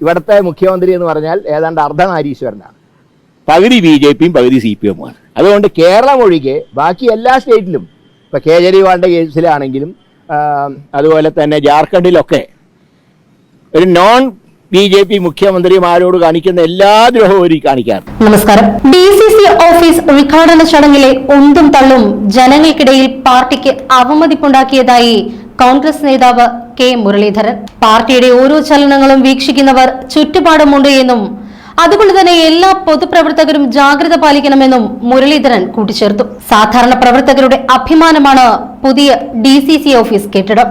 ഇവിടുത്തെ മുഖ്യമന്ത്രി എന്ന് പറഞ്ഞാൽ ഏതാണ്ട് അർദ്ധനാരീശ്വരനാണ് പകുതി ബി ജെ പിയും പകുതി സി പി എമ്മുമാണ്. അതുകൊണ്ട് കേരളം ഒഴികെ ബാക്കി എല്ലാ സ്റ്റേറ്റിലും ഇപ്പോൾ കേജരിവാളിന്റെ കേസിലാണെങ്കിലും അതുപോലെ തന്നെ ജാർഖണ്ഡിലൊക്കെ ഒരു നോൺ ബി ജെ പി മുഖ്യമന്ത്രിമാരോട് കാണിക്കുന്ന എല്ലാ ദ്രോഹവും ഒരു കാണിക്കാറുണ്ട് നമസ്കാരം. ഡി സി സി ഓഫീസ് ഉദ്ഘാടന ചടങ്ങിലെ ഉന്തും തള്ളും ജനങ്ങൾക്കിടയിൽ പാർട്ടിക്ക് അവമതിപ്പുണ്ടാക്കിയതായി കോൺഗ്രസ് നേതാവ് കെ മുരളീധരൻ. പാർട്ടിയുടെ ഓരോ ചലനങ്ങളും വീക്ഷിക്കുന്നവർ ചുറ്റുപാടുമുണ്ട് എന്നും അതുകൊണ്ട് തന്നെ എല്ലാ പൊതുപ്രവർത്തകരും ജാഗ്രത പാലിക്കണമെന്നും മുരളീധരൻ കൂട്ടിച്ചേർത്തു. സാധാരണ പ്രവർത്തകരുടെ അഭിമാനമാണ് പുതിയ ഡി സി സി ഓഫീസ് കെട്ടിടം.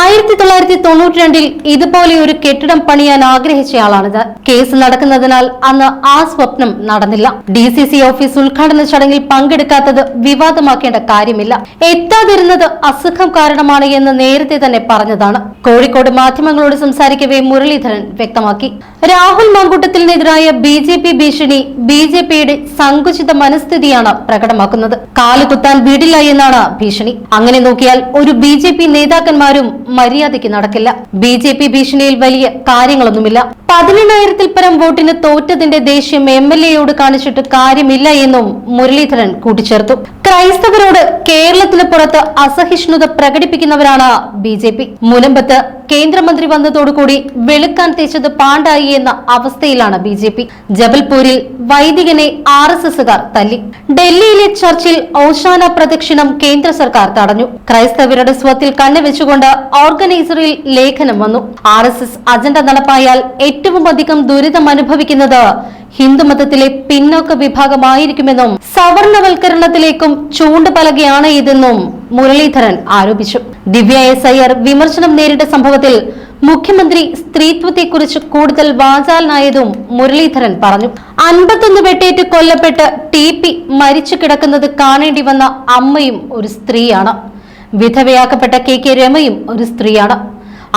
ആയിരത്തി തൊള്ളായിരത്തി തൊണ്ണൂറ്റി രണ്ടിൽ ഇതുപോലെ ഒരു കെട്ടിടം പണിയാൻ ആഗ്രഹിച്ചയാളാണിത്. കേസ് നടക്കുന്നതിനാൽ അന്ന് ആ സ്വപ്നം നടന്നില്ല. ഡി സി സി ഓഫീസ് ഉദ്ഘാടന ചടങ്ങിൽ പങ്കെടുക്കാത്തത് വിവാദമാക്കേണ്ട കാര്യമില്ല. എത്താതിരുന്നത് അസുഖം കാരണമാണ് എന്ന് നേരത്തെ തന്നെ പറഞ്ഞതാണ്. കോഴിക്കോട് മാധ്യമങ്ങളോട് സംസാരിക്കവേ മുരളീധരൻ വ്യക്തമാക്കി. രാഹുൽ മാങ്കൂട്ടത്തിനെതിരായ ബി ജെ പി ഭീഷണി ബി ജെ പിയുടെ സങ്കുചിത മനസ്ഥിതിയാണ് പ്രകടമാക്കുന്നത്. കാലുകുത്താൻ വീടില്ല എന്നാണ് ഭീഷണി. അങ്ങനെ നോക്കിയാൽ ഒരു ബി ജെ പി നേതാക്കന്മാരും മര്യാദയ്ക്ക് നടക്കില്ല. ബി ജെ പി ഭീഷണിയിൽ വലിയ കാര്യങ്ങളൊന്നുമില്ല. പതിനെണ്ണായിരത്തിൽ പരം വോട്ടിന് തോറ്റതിന്റെ ദേഷ്യം എം എൽ എയോട് കാണിച്ചിട്ട് കാര്യമില്ല എന്നും മുരളീധരൻ കൂട്ടിച്ചേർത്തു. ക്രൈസ്തവരോട് കേരളത്തിന് പുറത്ത് അസഹിഷ്ണുത പ്രകടിപ്പിക്കുന്നവരാണ് ബി ജെ പി. മുനമ്പത്ത് കേന്ദ്രമന്ത്രി വന്നതോടുകൂടി വെളുക്കാൻ തേച്ചത് പാണ്ടായി എന്ന അവസ്ഥയിലാണ് ബി ജെ പി. ജബൽപൂരിൽ വൈദികനെ ആർ എസ് എസുകാർ തല്ലി. ഡൽഹിയിലെ ചർച്ചിൽ ഔഷാന പ്രദക്ഷിണം കേന്ദ്ര സർക്കാർ തടഞ്ഞു. ക്രൈസ്തവരുടെ സ്വത്തിൽ കണ്ണുവെച്ചുകൊണ്ട് ഓർഗനൈസറിൽ ലേഖനം വന്നു. ആർ എസ് എസ് അജണ്ട നടപ്പായാൽ ഏറ്റവും അധികം ദുരിതം അനുഭവിക്കുന്നത് ഹിന്ദുമതത്തിലെ പിന്നോക്ക വിഭാഗമായിരിക്കുമെന്നും സവർണവൽക്കരണത്തിലേക്കും ചൂണ്ടുപലകയാണ് ഇതെന്നും മുരളീധരൻ ആരോപിച്ചു. ദിവ്യ എസ് അയ്യർ വിമർശനം നേരിട്ട സംഭവത്തിൽ മുഖ്യമന്ത്രി സ്ത്രീത്വത്തെക്കുറിച്ച് കൂടുതൽ വാചാലനായതും മുരളീധരൻ പറഞ്ഞു. അൻപത്തൊന്ന് വെട്ടേറ്റ് കൊല്ലപ്പെട്ട് ടി പി മരിച്ചു കിടക്കുന്നത് കാണേണ്ടി വന്ന അമ്മയും ഒരു സ്ത്രീയാണ്. വിധവയാക്കപ്പെട്ട കെ കെ രമയും ഒരു സ്ത്രീയാണ്.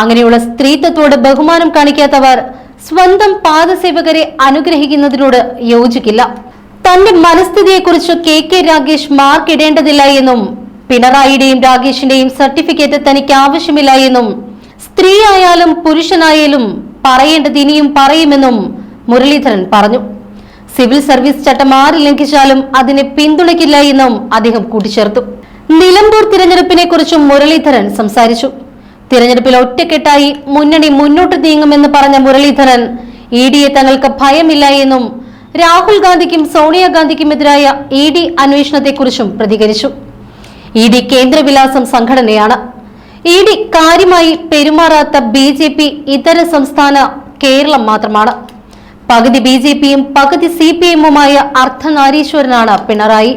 അങ്ങനെയുള്ള സ്ത്രീത്വത്തോട് ബഹുമാനം കാണിക്കാത്തവർ സ്വന്തം പാദസേവകരെ അനുഗ്രഹിക്കുന്നതിനോട് യോജിക്കില്ല. തന്റെ മനസ്ഥിതിയെക്കുറിച്ച് കെ കെ രാഗേഷ് മാർക്കിടേണ്ടതില്ല എന്നും പിണറായിയുടെയും രാഗേഷിന്റെയും സർട്ടിഫിക്കറ്റ് തനിക്ക് ആവശ്യമില്ല എന്നും സ്ത്രീ ആയാലും പുരുഷനായാലും പറയേണ്ടത് ഇനിയും പറയുമെന്നും മുരളീധരൻ പറഞ്ഞു. സിവിൽ സർവീസ് ചട്ടം ആര് ലംഘിച്ചാലും അതിനെ പിന്തുണയ്ക്കില്ല എന്നും അദ്ദേഹം കൂട്ടിച്ചേർത്തു. നിലമ്പൂർ തിരഞ്ഞെടുപ്പിനെ കുറിച്ചും മുരളീധരൻ സംസാരിച്ചു. തിരഞ്ഞെടുപ്പിൽ ഒറ്റക്കെട്ടായി മുന്നണി മുന്നോട്ട് നീങ്ങുമെന്ന് പറഞ്ഞ മുരളീധരൻ ഇ ഡിയെ തങ്ങൾക്ക് ഭയമില്ല എന്നും രാഹുൽ ഗാന്ധിക്കും സോണിയാഗാന്ധിക്കുമെതിരായ ഇ ഡി അന്വേഷണത്തെക്കുറിച്ചും പ്രതികരിച്ചു. ഇ ഡി കേന്ദ്രവിലാസം സംഘടനയാണ്. ഇ ഡി കാര്യമായി പെരുമാറാത്ത ബി ജെ പി ഇതര സംസ്ഥാന കേരളം മാത്രമാണ്. പകുതി ബി ജെ പിയും പകുതി സി പി എമ്മുമായ അർദ്ധനാരീശ്വരനാണ് പിണറായി.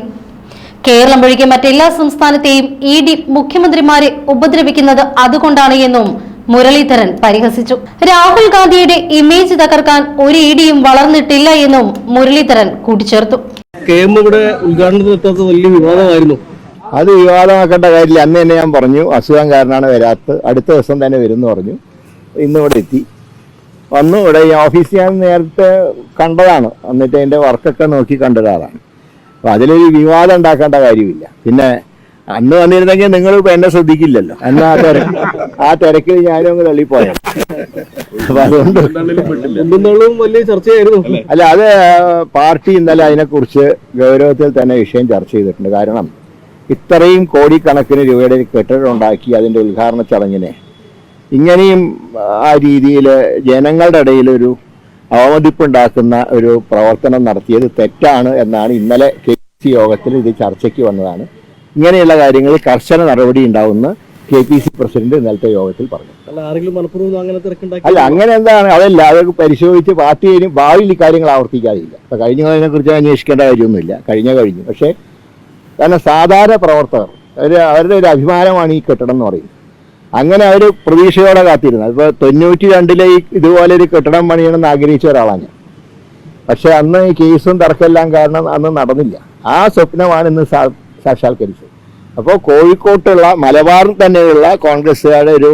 കേരളം ഒഴികെ മറ്റെല്ലാ സംസ്ഥാനത്തെയും ഇ ഡി മുഖ്യമന്ത്രിമാരെ ഉപദ്രവിക്കുന്നത് അതുകൊണ്ടാണ് എന്നും മുരളീധരൻ പരിഹസിച്ചു. രാഹുൽ ഗാന്ധിയുടെ ഇമേജ് തകർക്കാൻ ഒരു ഇടിയും ഡിയും വളർന്നിട്ടില്ല എന്നും മുരളീധരൻ കൂട്ടിച്ചേർത്തു. കെ എം ഇവിടെ ഉദ്ഘാടനത്തിനെത്താത്ത വലിയ വിവാദമായിരുന്നു. അത് വിവാദമാക്കേണ്ട കാര്യമില്ല. അന്ന് തന്നെ ഞാൻ പറഞ്ഞു അസുഖം കാരണമാണ് വരാത്തത്. അടുത്ത ദിവസം തന്നെ വരുമെന്ന് പറഞ്ഞു. ഇന്ന് ഇവിടെ എത്തി. വന്നു. ഇവിടെ ഈ ഓഫീസ് ഞാൻ നേരത്തെ കണ്ടതാണ്. എന്നിട്ട് എന്റെ വർക്കൊക്കെ നോക്കി കണ്ട ഒരാളാണ്. അപ്പോൾ അതിലൊരു വിവാദം ഉണ്ടാക്കേണ്ട കാര്യമില്ല. പിന്നെ അന്ന് വന്നിരുന്നെങ്കിൽ നിങ്ങൾ ഇപ്പൊ എന്നെ ശ്രദ്ധിക്കില്ലല്ലോ. എന്നാ ആ തിരക്ക് ആ തിരക്കിൽ ഞാനും അങ്ങ് തള്ളിപ്പോയ അപ്പം അതുകൊണ്ട് വലിയ ചർച്ചയായിരുന്നു. അല്ല? അത് പാർട്ടി ഇന്നലെ അതിനെക്കുറിച്ച് ഗൗരവത്തിൽ തന്നെ വിഷയം ചർച്ച ചെയ്തിട്ടുണ്ട്. കാരണം ഇത്രയും കോടിക്കണക്കിന് രൂപയുടെ കെട്ടിടം ഉണ്ടാക്കി അതിന്റെ ഉദ്ഘാടന ചടങ്ങിനെ ഇങ്ങനെയും ആ രീതിയിൽ ജനങ്ങളുടെ ഇടയിൽ ഒരു അവമതിപ്പുണ്ടാക്കുന്ന ഒരു പ്രവർത്തനം നടത്തിയത് തെറ്റാണ് എന്നാണ് ഇന്നലെ കെ സി യോഗത്തിൽ ഇത് ചർച്ചയ്ക്ക് വന്നതാണ്. ഇങ്ങനെയുള്ള കാര്യങ്ങൾ കർശന നടപടി ഉണ്ടാവുമെന്ന് കെ പി സി പ്രസിഡന്റ് ഇന്നലത്തെ യോഗത്തിൽ പറഞ്ഞു. അല്ല ആരെങ്കിലും അങ്ങനെ അല്ല അങ്ങനെ എന്താണ്? അതല്ല അത് പരിശോധിച്ച് പാർട്ടി ഭാവിയിൽ ഇക്കാര്യങ്ങൾ ആവർത്തിക്കാതില്ല കഴിഞ്ഞ കഴിഞ്ഞതിനെ കുറിച്ച് അന്വേഷിക്കേണ്ട കാര്യമൊന്നുമില്ല. കഴിഞ്ഞ കഴിഞ്ഞു. പക്ഷേ കാരണം സാധാരണ പ്രവർത്തകർ അവർ അവരുടെ ഒരു അഭിമാനമാണ് ഈ കെട്ടിടം എന്ന് പറയുന്നത്. അങ്ങനെ അവർ പ്രതീക്ഷയോടെ കാത്തിരുന്നത് ഇപ്പോൾ തൊണ്ണൂറ്റി രണ്ടിലെ ഈ ഇതുപോലെ ഒരു കെട്ടിടം പണിയണമെന്ന് ആഗ്രഹിച്ച ഒരാളാണ് ഞാൻ. പക്ഷെ അന്ന് ഈ കേസും തർക്കമെല്ലാം കാരണം അന്ന് നടന്നില്ല. ആ സ്വപ്നമാണ് ഇന്ന് സാക്ഷാത്കരിച്ചത്. അപ്പോൾ കോഴിക്കോട്ടുള്ള മലബാറിൽ തന്നെയുള്ള കോൺഗ്രസ്സുകാരുടെ ഒരു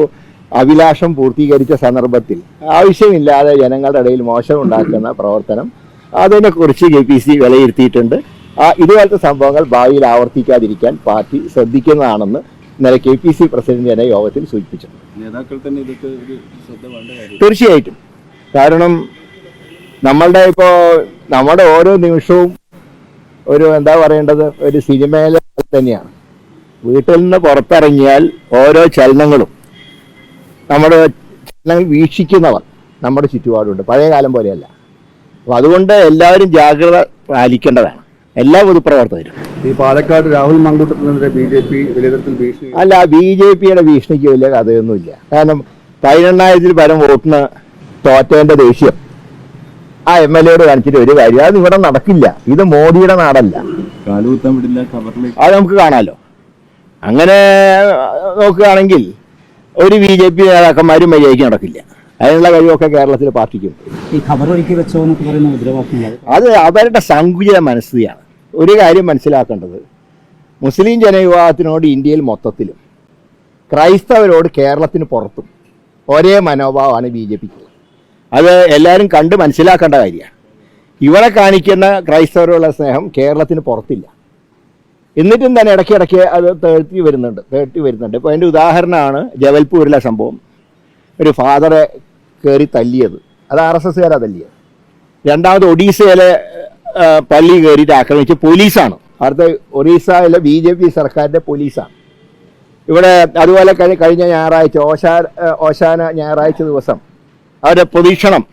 അഭിലാഷം പൂർത്തീകരിച്ച സന്ദർഭത്തിൽ ആവശ്യമില്ലാതെ ജനങ്ങളുടെ ഇടയിൽ മോശമുണ്ടാക്കുന്ന പ്രവർത്തനം അതിനെക്കുറിച്ച് കെ പി സി വിലയിരുത്തിയിട്ടുണ്ട്. ആ ഇതുപോലത്തെ സംഭവങ്ങൾ ഭാവിയിൽ ആവർത്തിക്കാതിരിക്കാൻ പാർട്ടി ശ്രദ്ധിക്കുന്നതാണെന്ന് ഇന്നലെ കെ പി സി പ്രസിഡന്റ് തന്നെ യോഗത്തിൽ സൂചിപ്പിച്ചു നേതാക്കൾ തന്നെ ഇതൊക്കെ ഒരു ശ്രദ്ധ വേണ്ട കാര്യം. തീർച്ചയായിട്ടും. കാരണം നമ്മളുടെ ഇപ്പോ നമ്മുടെ ഓരോ നിമിഷവും ഒരു എന്താ പറയേണ്ടത്? ഒരു സിനിമയിലെ തന്നെയാണ്. വീട്ടിൽ നിന്ന് പുറത്തിറങ്ങിയാൽ ഓരോ ചലനങ്ങളും നമ്മുടെ ചലനങ്ങൾ വീക്ഷിക്കുന്നവർ നമ്മുടെ ചുറ്റുപാടുണ്ട്. പഴയ കാലം പോലെയല്ല. അപ്പം അതുകൊണ്ട് എല്ലാവരും ജാഗ്രത പാലിക്കേണ്ടതാണ്. എല്ലാ പൊതുപ്രവർത്തകരും. ഈ പാലക്കാട് രാഹുൽ മങ്കൂട്ടത്തിനെതിരെ ബി ജെ പി വിലയിരുത്തൽ ഭീഷണി. അല്ല ബി ജെ പിയുടെ ഭീഷണിക്ക് വലിയ കഥയൊന്നുമില്ല. കാരണം പതിനെണ്ണായിരത്തിൽ പരം വോട്ടിന് തോറ്റേന്റെ ദേഷ്യം. ആ എം എൽ എയോട് കാണിച്ചിട്ട് ഒരു കാര്യം അത് ഇവിടെ നടക്കില്ല. ഇത് മോദിയുടെ നാടല്ല. അത് നമുക്ക് കാണാലോ. അങ്ങനെ നോക്കുകയാണെങ്കിൽ ഒരു ബി ജെ പി നേതാക്കന്മാരും മര്യാദയ്ക്ക് നടക്കില്ല. അതിനുള്ള കഴിവൊക്കെ കേരളത്തിൽ പാർട്ടിക്കും ഈ ഖബർ ഒരുക്കി വെച്ചോ എന്നൊക്കെ പറയുന്ന അത് അവരുടെ സങ്കുചിത മനസ്ഥിതിയാണ്. ഒരു കാര്യം മനസ്സിലാക്കേണ്ടത്. മുസ്ലിം ജനവിഭാഗത്തിനോട് ഇന്ത്യയിൽ മൊത്തത്തിലും ക്രൈസ്തവരോട് കേരളത്തിന് പുറത്തും ഒരേ മനോഭാവമാണ് ബി ജെ പിക്ക് അത് എല്ലാവരും കണ്ട് മനസ്സിലാക്കേണ്ട കാര്യമാണ്. ഇവിടെ കാണിക്കുന്ന ക്രൈസ്തവരോടുള്ള സ്നേഹം കേരളത്തിന് പുറത്തില്ല. എന്നിട്ടും തന്നെ ഇടയ്ക്ക് ഇടയ്ക്ക് അത് തേർത്തി വരുന്നുണ്ട് തേഴ്ത്തി വരുന്നുണ്ട്. ഇപ്പോൾ അതിന്റെ ഉദാഹരണമാണ് ജബൽപൂരിലെ സംഭവം. ഒരു ഫാദറെ കയറി തല്ലിയത്. അത് ആർ എസ് എസ്സുകാരാണ് തല്ലിയത്. രണ്ടാമത് ഒഡീസയിലെ പള്ളി കയറിയിട്ട് ആക്രമിച്ച പോലീസാണ്. അടുത്ത ഒറീസയിലെ ബി ജെ പി സർക്കാരിന്റെ പോലീസാണ്. ഇവിടെ അതുപോലെ കഴി കഴിഞ്ഞ ഞായറാഴ്ച ഓശാ ഓശാന ഞായറാഴ്ച ദിവസം അവരുടെ പ്രതീക്ഷണം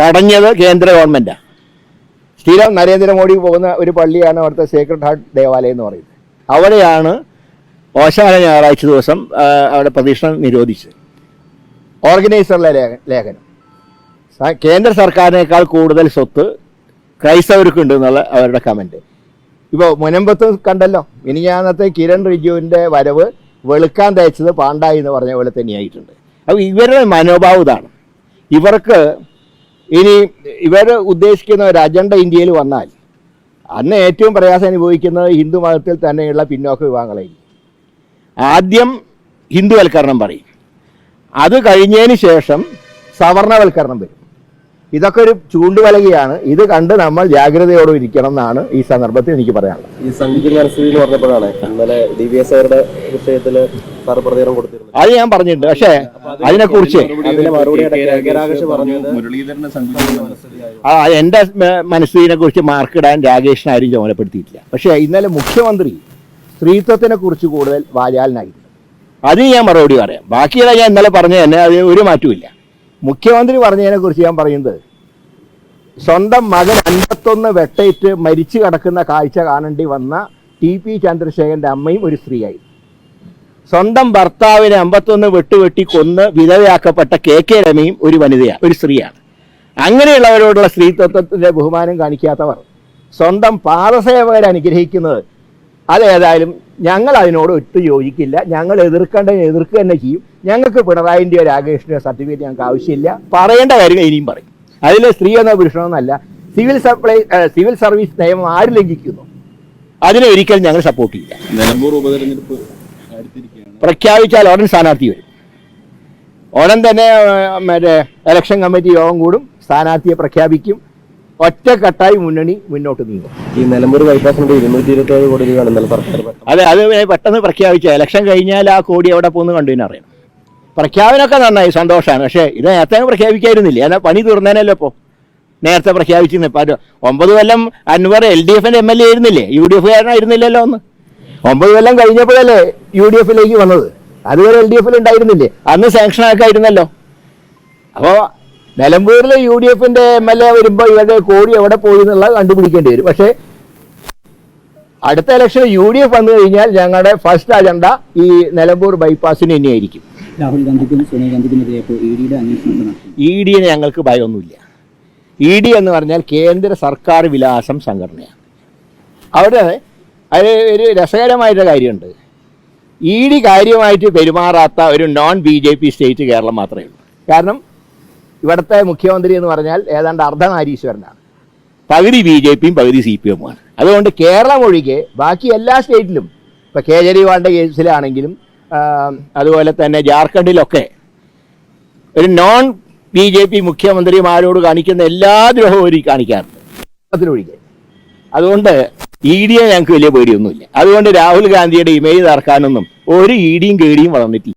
തടഞ്ഞത് കേന്ദ്ര ഗവൺമെന്റാണ് സ്ഥിരം നരേന്ദ്രമോദി പോകുന്ന ഒരു പള്ളിയാണ് അവിടുത്തെ സേക്രഡ് ഹാർട്ട് ദേവാലയം എന്ന് പറയുന്നത്. അവിടെയാണ് ഓശാന ഞായറാഴ്ച ദിവസം അവിടെ പ്രതീക്ഷണം നിരോധിച്ചത്. ഓർഗനൈസറിലെ ലേഖനം. കേന്ദ്ര സർക്കാരിനേക്കാൾ കൂടുതൽ സ്വത്ത് ക്രൈസ്തവർക്ക് ഉണ്ട് എന്നുള്ള അവരുടെ കമന്റ് ഇപ്പോൾ മുനമ്പത്ത് കണ്ടല്ലോ ഇനി ഞാനത്തെ കിരൺ റിജുവിന്റെ വരവ് വെളുക്കാൻ തയ്ച്ചത് പാണ്ടായി എന്ന് പറഞ്ഞ പോലെ തന്നെയായിട്ടുണ്ട്. അപ്പോൾ ഇവരുടെ മനോഭാവം ഇതാണ്. ഇവർക്ക് ഇനി ഇവർ ഉദ്ദേശിക്കുന്ന ഒരു അജണ്ട ഇന്ത്യയിൽ വന്നാൽ അന്ന് ഏറ്റവും പ്രയാസം അനുഭവിക്കുന്നത് ഹിന്ദു മതത്തിൽ തന്നെയുള്ള പിന്നോക്ക വിഭാഗങ്ങളായിരിക്കും. ആദ്യം ഹിന്ദുവൽക്കരണം പറയും. അത് കഴിഞ്ഞതിന് ശേഷം സവർണവൽക്കരണം വരും. ഇതൊക്കെ ഒരു ചൂണ്ടുവലകയാണ്. ഇത് കണ്ട് നമ്മൾ ജാഗ്രതയോടെ ഇരിക്കണം എന്നാണ് ഈ സന്ദർഭത്തിൽ എനിക്ക് പറയാനുള്ളത്. ഈ മനസ്ഥിതി എന്ന് പറഞ്ഞപ്പോഴാണ് ഇന്നലെ ഡി വി എസ് ഐയുടെ വിഷയത്തിൽ കൊടുത്തിരുന്നത്. അത് ഞാൻ പറഞ്ഞിട്ടുണ്ട്. പക്ഷേ അതിനെക്കുറിച്ച് കുറിച്ച് ആ എന്റെ മനസ്സിനെ കുറിച്ച് മാർക്കിടാൻ രാകേഷിനെ ആരും ചുമതലപ്പെടുത്തിയിട്ടില്ല. പക്ഷേ ഇന്നലെ മുഖ്യമന്ത്രി സ്ത്രീത്വത്തിനെ കുറിച്ച് കൂടുതൽ വാചാലനായിരുന്നു അതിന് ഞാൻ മറുപടി പറയാം. ബാക്കിയുള്ള ഞാൻ ഇന്നലെ പറഞ്ഞ തന്നെ അത് ഒരു മാറ്റമില്ല മുഖ്യമന്ത്രി പറഞ്ഞതിനെ കുറിച്ച് ഞാൻ പറയുന്നത് സ്വന്തം മകൻ അൻപത്തൊന്ന് വെട്ടയിട്ട് മരിച്ചു കിടക്കുന്ന കാഴ്ച കാണേണ്ടി വന്ന ടി പി ചന്ദ്രശേഖരന്റെ അമ്മയും ഒരു സ്ത്രീയായി. സ്വന്തം ഭർത്താവിനെ അമ്പത്തൊന്ന് വെട്ടുവെട്ടി കൊന്ന് വിധവയാക്കപ്പെട്ട കെ കെ രമയും ഒരു വനിതയാണ് ഒരു സ്ത്രീയാണ്. അങ്ങനെയുള്ളവരോടുള്ള സ്ത്രീത്വത്തിന്റെ ബഹുമാനം കാണിക്കാത്തവർ സ്വന്തം പാദസേവകരെ അനുഗ്രഹിക്കുന്നത് അതേതായാലും ഞങ്ങൾ അതിനോട് ഒട്ടും യോജിക്കില്ല. ഞങ്ങൾ എതിർക്കേണ്ടതിന് എതിർക്കുക തന്നെ ചെയ്യും. ഞങ്ങൾക്ക് പിണറായിന്റെയോ രാകേഷിന്റെയോ സർട്ടിഫിക്കറ്റ് ഞങ്ങൾക്ക് ആവശ്യമില്ല. പറയേണ്ട കാര്യങ്ങൾ ഇനിയും പറയും. അതിൽ സ്ത്രീ എന്നോ പുരുഷനൊന്നല്ല സിവിൽ സപ്ലൈ സിവിൽ സർവീസ് നിയമം ആര് ലംഘിക്കുന്നു? അതിനെ ഒരിക്കലും ഞങ്ങൾ സപ്പോർട്ട് ചെയ്യില്ല. നിലമ്പൂർ ഉപതെരഞ്ഞെടുപ്പ് പ്രഖ്യാപിച്ചാൽ ഉടൻ സ്ഥാനാർത്ഥി വരും. ഉടൻ തന്നെ മറ്റേ ഇലക്ഷൻ കമ്മിറ്റി യോഗം കൂടും. സ്ഥാനാർത്ഥിയെ പ്രഖ്യാപിക്കും. ഒറ്റക്കെട്ടായി മുന്നണി മുന്നോട്ട് നീങ്ങും. ഈ നിലമ്പൂർ ബൈപ്പാസിന്റെ ഇരുന്നൂറ്റി ഇരുപത്തി ഏഴ് കോടി രൂപയാണ് സർക്കാർ അതെ അത് പെട്ടെന്ന് പ്രഖ്യാപിച്ച ഇലക്ഷൻ കഴിഞ്ഞാൽ ആ കോടി എവിടെ പോകുന്നു കണ്ടു അറിയണം പ്രഖ്യാപനമൊക്കെ നന്നായി സന്തോഷമാണ്. പക്ഷേ ഇത് നേരത്തെ പ്രഖ്യാപിക്കായിരുന്നില്ല? എന്നാൽ പണി തീർന്നേനല്ലോ ഇപ്പോൾ നേരത്തെ പ്രഖ്യാപിച്ചിരുന്നു. ഇപ്പം അത് ഒമ്പത് കൊല്ലം അൻവർ എൽ ഡി എഫിന്റെ എം എൽ എ ആയിരുന്നില്ലേ? യു ഡി എഫ് കാരനായിരുന്നില്ലല്ലോ ഒന്ന് ഒമ്പത് കൊല്ലം കഴിഞ്ഞപ്പോഴല്ലേ യു ഡി എഫിലേക്ക് വന്നത്. അതുവരെ എൽ ഡി എഫിൽ ഉണ്ടായിരുന്നില്ലേ? അന്ന് സാങ്ഷൻ ആക്കായിരുന്നല്ലോ. അപ്പോൾ നിലമ്പൂരിൽ യു ഡി എഫിന്റെ എം എൽ എ വരുമ്പോൾ ഇവരുടെ കോടി എവിടെ പോയി എന്നുള്ളത് കണ്ടുപിടിക്കേണ്ടി വരും. പക്ഷേ അടുത്ത ഇലക്ഷൻ യു ഡി എഫ് വന്നു കഴിഞ്ഞാൽ ഞങ്ങളുടെ ഫസ്റ്റ് അജണ്ട ഈ നിലമ്പൂർ ബൈപ്പാസിന് തന്നെയായിരിക്കും. രാഹുൽ ഗാന്ധിക്കും സോണിയാഗാന്ധിക്കുമെതിരെ ഗാന്ധിക്കും ഇ ഡിനെ ഞങ്ങൾക്ക് ഭയമൊന്നുമില്ല. ഇ ഡി എന്ന് പറഞ്ഞാൽ കേന്ദ്ര സർക്കാർ വിലാസം സംഘടനയാണ്. അവിടെ അത് ഒരു രസകരമായിട്ടുള്ള കാര്യമുണ്ട്. ഇ ഡി കാര്യമായിട്ട് പെരുമാറാത്ത ഒരു non B J P state Keralam മാത്രമേ ഉള്ളൂ. കാരണം ഇവിടുത്തെ മുഖ്യമന്ത്രി എന്ന് പറഞ്ഞാൽ ഏതാണ്ട് അർദ്ധനാരീശ്വരനാണ്. പകുതി ബി ജെ പിയും പകുതി സി പി എമ്മുമാണ്. അതുകൊണ്ട് കേരളം ഒഴികെ ബാക്കി എല്ലാ സ്റ്റേറ്റിലും ഇപ്പോൾ കേജരിവാളിന്റെ കേസിലാണെങ്കിലും അതുപോലെ തന്നെ ജാർഖണ്ഡിലൊക്കെ ഒരു നോൺ ബി ജെ പി മുഖ്യമന്ത്രിമാരോട് കാണിക്കുന്ന എല്ലാ ദ്രോഹവും കാണിക്കാറുണ്ട്. അതിനൊഴികെ അതുകൊണ്ട് ഇ ഡിയെ ഞങ്ങൾക്ക് വലിയ പേടിയൊന്നുമില്ല. അതുകൊണ്ട് രാഹുൽ ഗാന്ധിയുടെ ഇമേജ് തറക്കാനൊന്നും ഒരു ഇ ഡിയും കേടിയും വളർന്നിട്ടില്ല.